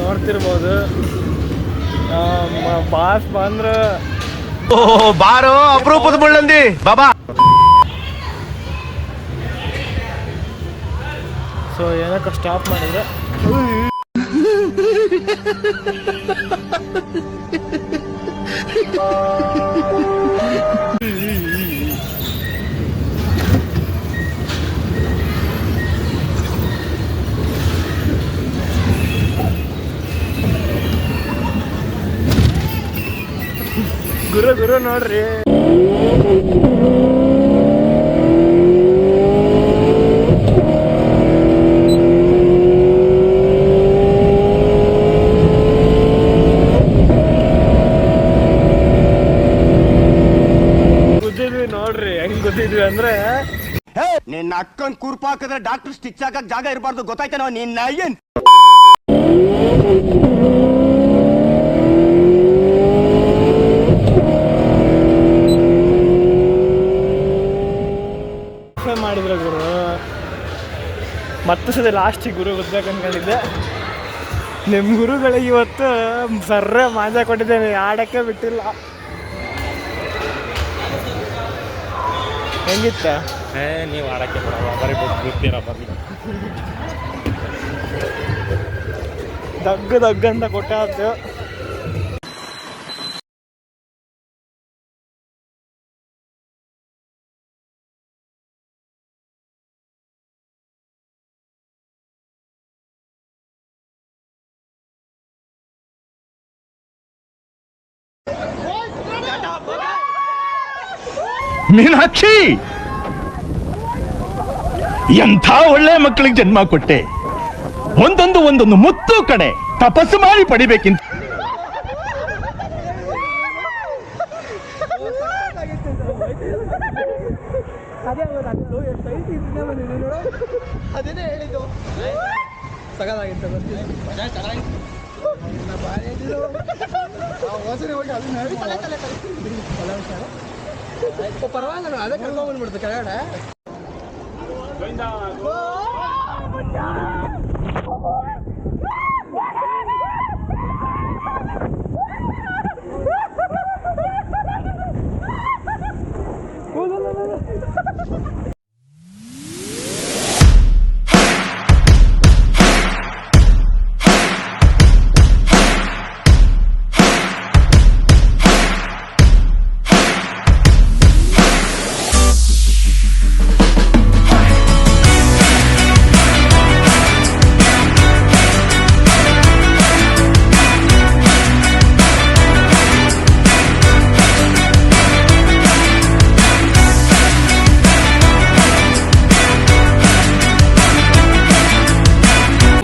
ನೋಡ್ತಿರ್ಬೋದು. ಬಾಸ್ ಬಂದ್ರ ಓ ಬಾರೋ ಅಪರೂಪದ ಬುಳ್ಳಂದಿ ಬಾಬಾ. ಸೊ ಏನಕ್ಕೆ ಸ್ಟಾಪ್ ಮಾಡಿದ್ರೆ ಗುರು ಗುರು ನೋಡ್ರಿ ಗುದ್ದಿದ್ವಿ ನೋಡ್ರಿ ಹೆಂಗ್ ಗುದ್ದಿದ್ವಿ ಅಂದ್ರೆ ನಿನ್ನ ಅಕ್ಕನ್ ಕುರ್ಪ ಹಾಕಿದ್ರೆ ಡಾಕ್ಟರ್ ಸ್ಟಿಚ್ ಹಾಕಕ್ ಜಾಗ ಇರಬಾರ್ದು. ಗೊತ್ತಾಯ್ತೇನೋ ನಿನ್ನ ಏನ್? ಮಾಡಿದ್ರೆ ಗುರು. ಮತ್ತೆ ಸದ ಲಾಸ್ಟಿಗೆ ಗುರು ಗೊತ್ತಾಗ ಅನ್ಕೊಂಡಿದ್ದೆ. ನಿಮ್ಮ ಗುರುಗಳಿಗೆ ಇವತ್ತು ಸರ್ರ ಮಾಜಾ ಕೊಟ್ಟಿದ್ದೇನೆ. ಆಡಕ್ಕೆ ಬಿಟ್ಟಿಲ್ಲ. ಹೆಂಗಿತ್ತ? ಹೇ ನೀವು ಆಡಕ್ಕೆ ಬರಲ್ಲ ಬರೀ ಬಿಡ್ತೀರ ಬರ್ಲಿ. ದಗ್ಗ ದಗ್ಗಂತ ಕೊಟ್ಟಾದ್ದು ಮೀನಾಕ್ಷಿ! ಎಂಥ ಒಳ್ಳೆ ಮಕ್ಕಳಿಗೆ ಜನ್ಮ ಕೊಟ್ಟೆ. ಒಂದೊಂದು ಒಂದೊಂದು ಮುತ್ತು ಕಡೆ ತಪಸ್ಸು ಮಾಡಿ ಪಡಿಬೇಕಿಂತ இப்போ பரவாயில்ல அதை கன்ஃபார்ம் பண்ணுறது கடையோட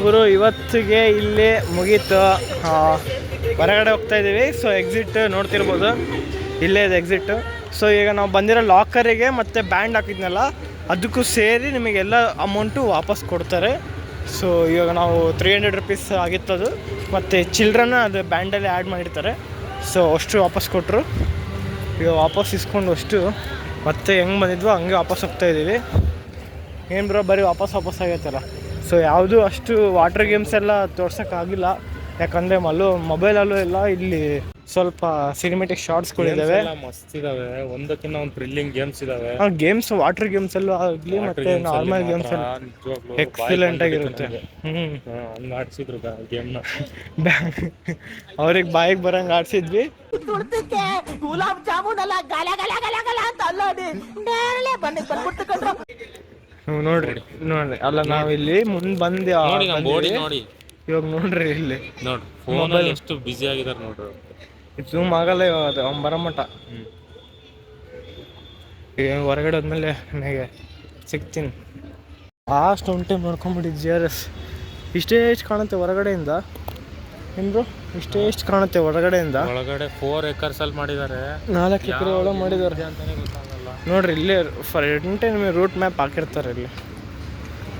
ಗುರು, ಇವತ್ತಿಗೆ ಇಲ್ಲಿ ಮುಗೀತು. ಹೊರಗಡೆ ಹೋಗ್ತಾ ಇದ್ದೀವಿ. ಸೊ ಎಕ್ಸಿಟ್ ನೋಡ್ತಿರ್ಬೋದು. ಇಲ್ಲೇ ಇದೆ ಎಕ್ಸಿಟ್ ಸೊ ಈಗ ನಾವು ಬಂದಿರೋ ಲಾಕರಿಗೆ ಮತ್ತು ಬ್ಯಾಂಡ್ ಹಾಕಿದ್ನಲ್ಲ, ಅದಕ್ಕೂ ಸೇರಿ ನಿಮಗೆಲ್ಲ ಅಮೌಂಟು ವಾಪಸ್ ಕೊಡ್ತಾರೆ. ಸೊ ಇವಾಗ ನಾವು ತ್ರೀ ಹಂಡ್ರೆಡ್ ರುಪೀಸ್ ಆಗಿತ್ತದು. ಮತ್ತು ಚಿಲ್ಡ್ರನ್ನ ಅದು ಬ್ಯಾಂಡಲ್ಲಿ ಆ್ಯಡ್ ಮಾಡಿರ್ತಾರೆ. ಸೊ ಅಷ್ಟು ವಾಪಸ್ ಕೊಟ್ಟರು ಈಗ ವಾಪಸ್ ಇಸ್ಕೊಂಡು ಅಷ್ಟು ಮತ್ತೆ ಹೆಂಗೆ ಬಂದಿದ್ವೋ ಹಂಗೆ ವಾಪಸ್ ಹೋಗ್ತಾ ಇದ್ದೀವಿ. ಏನು ಬರೋ ಬರೀ ವಾಪಸ್ ವಾಪಸ್ ಆಗೈತಲ್ಲ? ಸೊ ಯಾವುದು ಅಷ್ಟು ವಾಟರ್ ಗೇಮ್ಸ್ ಎಲ್ಲ ತೋರ್ಸೋಕ್ಕಾಗಿಲ್ಲ ಯಾಕಂದ್ರೆ ಮಲ್ಲು ಮೊಬೈಲಲ್ಲೂ ಎಲ್ಲ ಇಲ್ಲಿ ಸ್ವಲ್ಪ ಸಿನಿಮೆಟಿಕ್ ಶಾರ್ಟ್ಸ್ಗಳಿದ್ದಾವೆ ಮಸ್ತ್ ಇದಾವೆ. ಒಂದಕ್ಕಿಂತ ಒಂದು ಥ್ರಿಲ್ಲಿಂಗ್ ಗೇಮ್ಸ್ ಇದಾವೆ. ಗೇಮ್ಸ್ ವಾಟರ್ ಗೇಮ್ಸ್ ಎಲ್ಲೂ ಆಗಲಿ ಮತ್ತೆ ನಾರ್ಮಲ್ ಗೇಮ್ಸ್ ಎಲ್ಲ ಎಕ್ಸಲೆಂಟ್ ಆಗಿರುತ್ತೆ. ಹ್ಞೂ ಹಂಗ ಆಡ್ಸಿದ್ರು ಗೇಮ್ನ ಅವ್ರಿಗೆ ಬಾಯಿಗೆ ಬರಂಗೆ ಆಡ್ಸಿದ್ವಿ. ಗುಲಾಬ್ ಜಾಮೂನ್ ಅಲ್ಲ ಗಲ ಗಲ ಗಲ ಗಲ ಅಂತ ಅಲ್ಲಾಡಿ. ನೇರಳೆ ಬನ್ನಿ ಬಂದ್ಬಿಟ್ಟು ಕಣ್ರು ಹ್ಞೂ ನೋಡ್ರಿ ನೋಡ್ರಿ. ಅಲ್ಲ ನಾವು ಇಲ್ಲಿ ಮುಂದೆ ಬಂದ್ ನೋಡಿ ನಮ್ಮ ಬೋಡಿ ನೋಡಿ. ಇವಾಗ ನೋಡ್ರಿ ಇಲ್ಲಿ. ನೋಡ್ರಿ ಫೋನಲ್ಲಿ ಎಷ್ಟು ಬಿಜಿ ಆಗಿದಾರೆ ನೋಡ್ರಿ ಜೂಮ್ ಆಗಲ್ಲ ಇವಾಗ ಅದು ಅವ್ನು ಬರಮಟ ಈಗ ಹೊರಗಡೆ ಹೋದ್ಮೇಲೆ ನನಗೆ ಸಿಗ್ತೀನಿ. ಲಾಸ್ಟ್ ಒನ್ ಟೈಮ್ ನೋಡ್ಕೊಂಬಿಟ್ಟಿದ್ದು ಜಿ ಆರ್ ಎಸ್ ಇಷ್ಟೇ ಎಷ್ಟು ಕಾಣುತ್ತೆ ಹೊರಗಡೆಯಿಂದ. ಏನ್ರು ಇಷ್ಟೇ ಎಷ್ಟು ಕಾಣುತ್ತೆ ಹೊರಗಡೆಯಿಂದ. ಒಳಗಡೆ ಫೋರ್ ಏಕರ್ಸ್ ಅಲ್ಲಿ ಮಾಡಿದ್ದಾರೆ. ನಾಲ್ಕು ಎಕರೆ ಒಳಗೆ ಮಾಡಿದ್ದಾರೆ. ಅಂತಾನೆ ಗೊತ್ತಾಗಲ್ಲ. ನೋಡ್ರಿ ಇಲ್ಲೇ ಫ್ರಂಟೇ ನಿಮಗೆ ರೂಟ್ ಮ್ಯಾಪ್ ಹಾಕಿರ್ತಾರೆ ಇಲ್ಲಿ.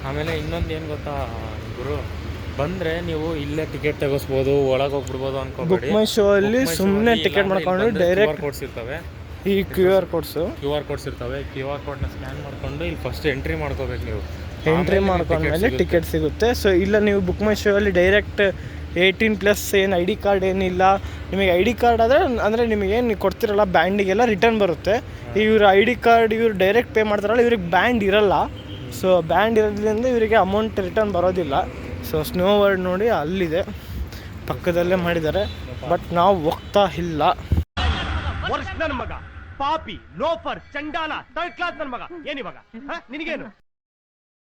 ಆಮೇಲೆ ಇನ್ನೊಂದು ಏನು ಗೊತ್ತಾ ಗುರು? ಬಂದರೆ ನೀವು ಇಲ್ಲೇ ಟಿಕೆಟ್ ತೆಗಿಸ್ಬೋದು ಒಳಗೆ ಹೋಗ್ಬಿಡ್ಬೋದು ಅನ್ಕೋಬೇಡಿ. ಬುಕ್ ಮೈ ಶೋ ಅಲ್ಲಿ ಸುಮ್ಮನೆ ಟಿಕೆಟ್ ಮಾಡ್ಕೊಂಡು ಡೈರೆಕ್ಟ್ ಕೋಡ್ಸ್ ಇರ್ತವೆ. ಈ Q R codes Q R codes ಇರ್ತವೆ. ಕ್ಯೂ ಆರ್ ಕೋಡ್ನ ಸ್ಕ್ಯಾನ್ ಮಾಡ್ಕೊಂಡು ಇಲ್ಲಿ ಫಸ್ಟ್ ಎಂಟ್ರಿ ಮಾಡ್ಕೋಬೇಕು ನೀವು. ಎಂಟ್ರಿ ಮಾಡ್ಕೊಂಡ್ಮೇಲೆ ಟಿಕೆಟ್ ಸಿಗುತ್ತೆ. ಸೊ ಇಲ್ಲ ನೀವು ಬುಕ್ ಮೈ ಶೋ ಅಲ್ಲಿ ಡೈರೆಕ್ಟ್ ಏಯ್ಟೀನ್ ಪ್ಲಸ್ ಏನು ಐ ಡಿ ಕಾರ್ಡ್ ಏನಿಲ್ಲ, ನಿಮಗೆ ಐ ಡಿ ಕಾರ್ಡ್ ಆದರೆ ಅಂದರೆ ನಿಮಗೇನು ಕೊಡ್ತಿರಲ್ಲ, ಬ್ಯಾಂಡಿಗೆಲ್ಲ ರಿಟರ್ನ್ ಬರುತ್ತೆ. ಇವ್ರ ಐ ಡಿ ಕಾರ್ಡ್ ಇವ್ರು ಡೈರೆಕ್ಟ್ ಪೇ ಮಾಡ್ತಾರಲ್ಲ, ಇವ್ರಿಗೆ ಬ್ಯಾಂಡ್ ಇರಲ್ಲ. ಸೊ ಬ್ಯಾಂಡ್ ಇರೋದ್ರಿಂದ ಇವರಿಗೆ ಅಮೌಂಟ್ ರಿಟರ್ನ್ ಬರೋದಿಲ್ಲ. ಸೊ ಸ್ನೋ ವರ್ಡ್ ನೋಡಿ ಅಲ್ಲಿದೆ. ಪಕ್ಕದಲ್ಲೇ ಮಾಡಿದ್ದಾರೆ. ಬಟ್ ನಾವು ಹೋಗ್ತಾ ಇಲ್ಲ. ಮಗ, ಪಾಪಿ, ಲೋಫರ್, ಚಂಡಾಲ, ಥರ್ಡ್ ಕ್ಲಾಸ್ ನನ್ನ ಮಗ. ಏನಿವಾಗ ನಿನಗೇನು?